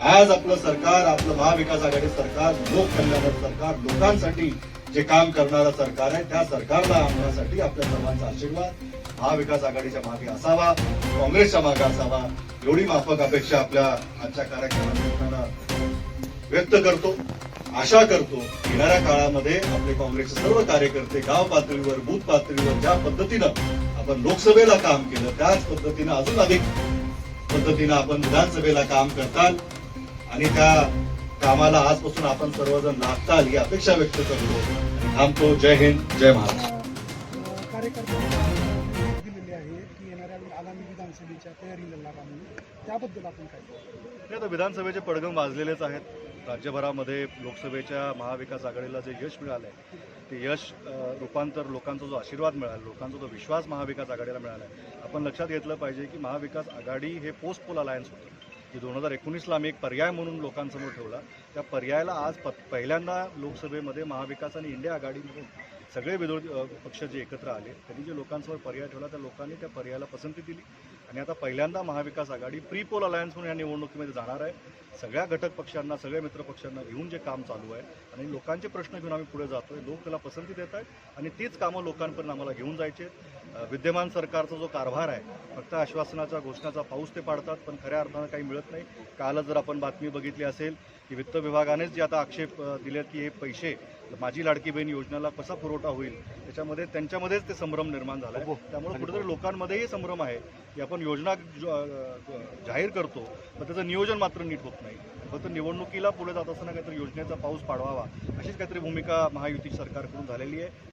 आज आपलं सरकार आपलं महाविकास आघाडी सरकार लोककल्याणाचं सरकार लोकांसाठी जे काम करणारं सरकार आहे त्या सरकारला आणण्यासाठी आपल्या सर्वांचा आशीर्वाद महाविकास आघाडीच्या मागे असावा काँग्रेसच्या मागे असावा एवढी माफक अपेक्षा आपल्या आजच्या कार्यक्रमात व्यक्त करतो. आशा करतो येणाऱ्या काळामध्ये आपले काँग्रेसचे सर्व कार्यकर्ते गाव पातळीवर बूथ पातळीवर ज्या पद्धतीनं आपण लोकसभेला काम केलं त्याच पद्धतीनं अजून अधिक पद्धतीनं आपण विधानसभेला काम करतात आणि त्या कामाला आजपासून आपण सर्वजण लागताल ही अपेक्षा व्यक्त करतो थांबतो जय हिंद जय महाराष्ट्र. कार्यकर्त्यांनी दिलेली आहे की येणाऱ्या आगामी विधानसभेच्या तयारीला लागा म्हणून त्याबद्दल आपण काय आता विधानसभेचे पडगम वाजलेलेच आहेत. राज्यभरामध्ये लोकसभेच्या महाविकास आघाडीला जे यश मिळालं आहे ते यश रूपांतर लोकांचा जो आशीर्वाद मिळाला लोकांचा जो विश्वास महाविकास आघाडीला मिळाला आहे आपण लक्षात घेतलं पाहिजे की महाविकास आघाडी हे पोस्ट पोल अलायन्स होतं. जे दोन हजार एकोणीसला आम्ही एक पर्याय म्हणून लोकांसमोर ठेवला. त्या पर्यायाला आज प पहिल्यांदा लोकसभेमध्ये महाविकास आणि इंडिया आघाडीमधून सगळे विरोधी पक्ष जे एकत्र आले त्यांनी जे लोकांसमोर पर्याय ठेवला त्या लोकांनी त्या पर्यायाला पसंती दिली. आणि आता पहिल्यांदा Mahavikas Aghadi pre poll alliance म्हणून या निवडणुकीमध्ये जाणार आहे. सगळ्या घटक पक्षांना सगळ्या मित्र पक्षांना घेऊन जे काम चालू आहे आणि लोकांचे प्रश्न घेऊन आम्ही पुढे जातो आहे लोक त्याला पसंती देत आहेत आणि तीच कामं लोकांपर्यंत आम्हाला घेऊन जायचे विद्यमान सरकारचा जो कारभार आहे फक्त आश्वासनाच्या घोषणाचा पाऊस ते पाडतात पण खऱ्या अर्थानं काही मिळत नाही. कालच जर आपण बातमी बघितली असेल की वित्त विभागानेच जे आता आक्षेप दिलेत की हे पैसे माझी लाडकी बहीण योजनेला कसा पुरवठा होईल. त्याच्यामध्ये त्यांच्यामध्येच ते संभ्रम निर्माण झाला आहे त्यामुळे कुठेतरी लोकांमध्येही संभ्रम आहे. की आपण योजना जाहीर करतो पण त्याचं नियोजन मात्र नीट होत नाही. फक्त निवडणुकीला पुढे जात असताना काहीतरी योजनेचा पाऊस पाडवावा अशीच काहीतरी भूमिका महायुती सरकारकडून झालेली आहे.